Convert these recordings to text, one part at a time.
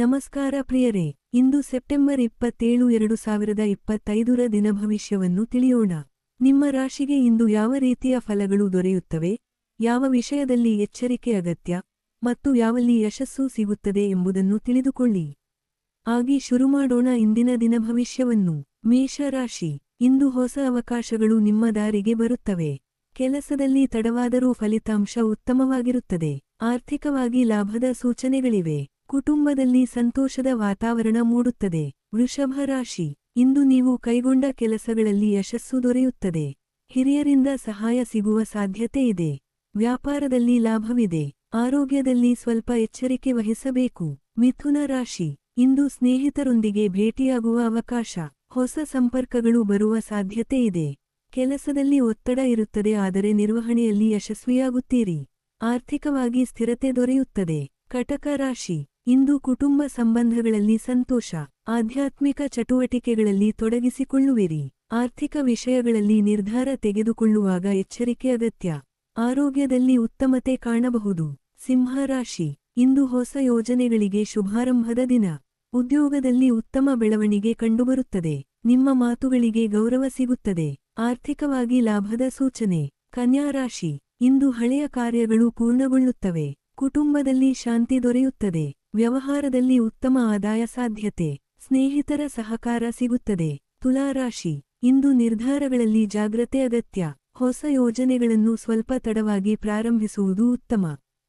ನಮಸ್ಕಾರ ಪ್ರಿಯರೇ, ಇಂದು ಸೆಪ್ಟೆಂಬರ್ ಇಪ್ಪತ್ತೇಳು ಎರಡು ಸಾವಿರದ ಇಪ್ಪತ್ತೈದರ ದಿನ ಭವಿಷ್ಯವನ್ನು ತಿಳಿಯೋಣ. ನಿಮ್ಮ ರಾಶಿಗೆ ಇಂದು ಯಾವ ರೀತಿಯ ಫಲಗಳು ದೊರೆಯುತ್ತವೆ? ಯಾವ ವಿಷಯದಲ್ಲಿ ಎಚ್ಚರಿಕೆ ಅಗತ್ಯ? ಮತ್ತು ಯಾವಲ್ಲಿ ಯಶಸ್ಸು ಸಿಗುತ್ತದೆ ಎಂಬುದನ್ನು ತಿಳಿದುಕೊಳ್ಳಿ. ಆಗಿ ಶುರು ಮಾಡೋಣ ಇಂದಿನ ದಿನ ಭವಿಷ್ಯವನ್ನು. ಮೇಷರಾಶಿ ಇಂದು ಹೊಸ ಅವಕಾಶಗಳು ನಿಮ್ಮ ದಾರಿಗೆ ಬರುತ್ತವೆ. ಕೆಲಸದಲ್ಲಿ ತಡವಾದರೂ ಫಲಿತಾಂಶ ಉತ್ತಮವಾಗಿರುತ್ತದೆ. ಆರ್ಥಿಕವಾಗಿ ಲಾಭದ ಸೂಚನೆಗಳಿವೆ. ಕುಟುಂಬದಲ್ಲಿ ಸಂತೋಷದ ವಾತಾವರಣ ಮೂಡುತ್ತದೆ. ವೃಷಭ ರಾಶಿ. ಇಂದು ನೀವು ಕೈಗೊಂಡ ಕೆಲಸಗಳಲ್ಲಿ ಯಶಸ್ಸು ದೊರೆಯುತ್ತದೆ. ಹಿರಿಯರಿಂದ ಸಹಾಯ ಸಿಗುವ ಸಾಧ್ಯತೆ ಇದೆ. ವ್ಯಾಪಾರದಲ್ಲಿ ಲಾಭವಿದೆ. ಆರೋಗ್ಯದಲ್ಲಿ ಸ್ವಲ್ಪ ಎಚ್ಚರಿಕೆ ವಹಿಸಬೇಕು. ಮಿಥುನ ರಾಶಿ. ಇಂದು ಸ್ನೇಹಿತರೊಂದಿಗೆ ಭೇಟಿಯಾಗುವ ಅವಕಾಶ. ಹೊಸ ಸಂಪರ್ಕಗಳು ಬರುವ ಸಾಧ್ಯತೆ ಇದೆ. ಕೆಲಸದಲ್ಲಿ ಒತ್ತಡ ಇರುತ್ತದೆ, ಆದರೆ ನಿರ್ವಹಣೆಯಲ್ಲಿ ಯಶಸ್ವಿಯಾಗುತ್ತೀರಿ. ಆರ್ಥಿಕವಾಗಿ ಸ್ಥಿರತೆ ದೊರೆಯುತ್ತದೆ. ಕಟಕ ರಾಶಿ. ಇಂದು ಕುಟುಂಬ ಸಂಬಂಧಗಳಲ್ಲಿ ಸಂತೋಷ, ಆಧ್ಯಾತ್ಮಿಕ ಚಟುವಟಿಕೆಗಳಲ್ಲಿ ತೊಡಗಿಸಿಕೊಳ್ಳುವಿರಿ. ಆರ್ಥಿಕ ವಿಷಯಗಳಲ್ಲಿ ನಿರ್ಧಾರ ತೆಗೆದುಕೊಳ್ಳುವಾಗ ಎಚ್ಚರಿಕೆ ಅಗತ್ಯ. ಆರೋಗ್ಯದಲ್ಲಿ ಉತ್ತಮತೆ ಕಾಣಬಹುದು. ಸಿಂಹರಾಶಿ, ಇಂದು ಹೊಸ ಯೋಜನೆಗಳಿಗೆ ಶುಭಾರಂಭದ ದಿನ. ಉದ್ಯೋಗದಲ್ಲಿ ಉತ್ತಮ ಬೆಳವಣಿಗೆ ಕಂಡುಬರುತ್ತದೆ. ನಿಮ್ಮ ಮಾತುಗಳಿಗೆ ಗೌರವ ಸಿಗುತ್ತದೆ. ಆರ್ಥಿಕವಾಗಿ ಲಾಭದ ಸೂಚನೆ. ಕನ್ಯಾ ರಾಶಿ, ಇಂದು ಹಳೆಯ ಕಾರ್ಯಗಳು ಪೂರ್ಣಗೊಳ್ಳುತ್ತವೆ. ಕುಟುಂಬದಲ್ಲಿ ಶಾಂತಿ ದೊರೆಯುತ್ತದೆ. ವ್ಯವಹಾರದಲ್ಲಿ ಉತ್ತಮ ಆದಾಯ ಸಾಧ್ಯತೆ, ಸ್ನೇಹಿತರ ಸಹಕಾರ ಸಿಗುತ್ತದೆ. ತುಲಾರಾಶಿ, ಇಂದು ನಿರ್ಧಾರಗಳಲ್ಲಿ ಜಾಗ್ರತೆ ಅಗತ್ಯ. ಹೊಸ ಯೋಜನೆಗಳನ್ನು ಸ್ವಲ್ಪ ತಡವಾಗಿ ಪ್ರಾರಂಭಿಸುವುದು ಉತ್ತಮ.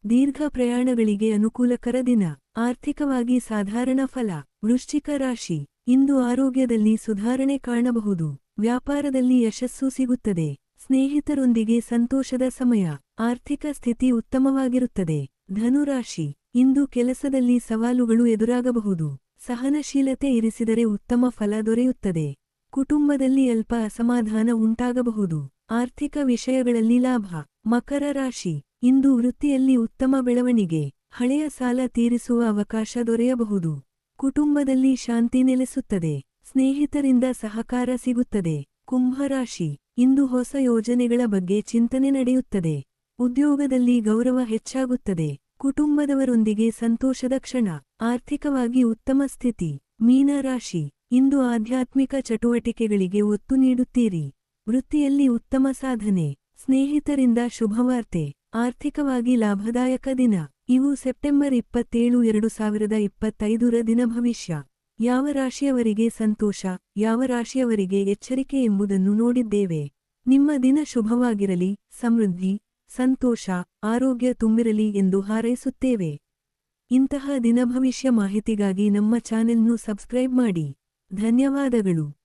ದೀರ್ಘ ಪ್ರಯಾಣಗಳಿಗೆ ಅನುಕೂಲಕರ ದಿನ. ಆರ್ಥಿಕವಾಗಿ ಸಾಧಾರಣ ಫಲ. ವೃಶ್ಚಿಕ ರಾಶಿ, ಇಂದು ಆರೋಗ್ಯದಲ್ಲಿ ಸುಧಾರಣೆ ಕಾಣಬಹುದು. ವ್ಯಾಪಾರದಲ್ಲಿ ಯಶಸ್ಸು ಸಿಗುತ್ತದೆ. ಸ್ನೇಹಿತರೊಂದಿಗೆ ಸಂತೋಷದ ಸಮಯ. ಆರ್ಥಿಕ ಸ್ಥಿತಿ ಉತ್ತಮವಾಗಿರುತ್ತದೆ. ಧನುರಾಶಿ ಇಂದು ಕೆಲಸದಲ್ಲಿ ಸವಾಲುಗಳು ಎದುರಾಗಬಹುದು. ಸಹನಶೀಲತೆ ಇರಿಸಿದರೆ ಉತ್ತಮ ಫಲ ದೊರೆಯುತ್ತದೆ. ಕುಟುಂಬದಲ್ಲಿ ಅಲ್ಪ ಅಸಮಾಧಾನ ಉಂಟಾಗಬಹುದು. ಆರ್ಥಿಕ ವಿಷಯಗಳಲ್ಲಿ ಲಾಭ. ಮಕರ ರಾಶಿ. ಇಂದು ವೃತ್ತಿಯಲ್ಲಿ ಉತ್ತಮ ಬೆಳವಣಿಗೆ. ಹಳೆಯ ಸಾಲ ತೀರಿಸುವ ಅವಕಾಶ ದೊರೆಯಬಹುದು. ಕುಟುಂಬದಲ್ಲಿ ಶಾಂತಿ ನೆಲೆಸುತ್ತದೆ. ಸ್ನೇಹಿತರಿಂದ ಸಹಕಾರ ಸಿಗುತ್ತದೆ. ಕುಂಭರಾಶಿ ಇಂದು ಹೊಸ ಯೋಜನೆಗಳ ಬಗ್ಗೆ ಚಿಂತನೆ ನಡೆಯುತ್ತದೆ. ಉದ್ಯೋಗದಲ್ಲಿ ಗೌರವ ಹೆಚ್ಚಾಗುತ್ತದೆ. ಕುಟುಂಬದವರೊಂದಿಗೆ ಸಂತೋಷದ ಕ್ಷಣ, ಆರ್ಥಿಕವಾಗಿ ಉತ್ತಮ ಸ್ಥಿತಿ, ಮೀನರಾಶಿ, ಇಂದು ಆಧ್ಯಾತ್ಮಿಕ ಚಟುವಟಿಕೆಗಳಿಗೆ ಒತ್ತು ನೀಡುತ್ತೀರಿ. ವೃತ್ತಿಯಲ್ಲಿ ಉತ್ತಮ ಸಾಧನೆ, ಸ್ನೇಹಿತರಿಂದ ಶುಭವಾರ್ತೆ, ಆರ್ಥಿಕವಾಗಿ ಲಾಭದಾಯಕ ದಿನ. ಇವು ಸೆಪ್ಟೆಂಬರ್ ಇಪ್ಪತ್ತೇಳು, ಎರಡು ಸಾವಿರದ ಇಪ್ಪತ್ತೈದರ ದಿನ ಭವಿಷ್ಯ. ಯಾವ ರಾಶಿಯವರಿಗೆ ಸಂತೋಷ, ಯಾವ ರಾಶಿಯವರಿಗೆ ಎಚ್ಚರಿಕೆ ಎಂಬುದನ್ನು ನೋಡಿದ್ದೇವೆ. ನಿಮ್ಮ ದಿನ ಶುಭವಾಗಿರಲಿ, ಸಮೃದ್ಧಿ ಸಂತೋಷ ಆರೋಗ್ಯ ತುಂಬಿರಲಿ ಎಂದು ಹಾರೈಸುತ್ತೇವೆ. ಇಂತಹ ದಿನಭವಿಷ್ಯ ಮಾಹಿತಿಗಾಗಿ ನಮ್ಮ ಚಾನೆಲ್ನು ಸಬ್ಸ್ಕ್ರೈಬ್ ಮಾಡಿ. ಧನ್ಯವಾದಗಳು.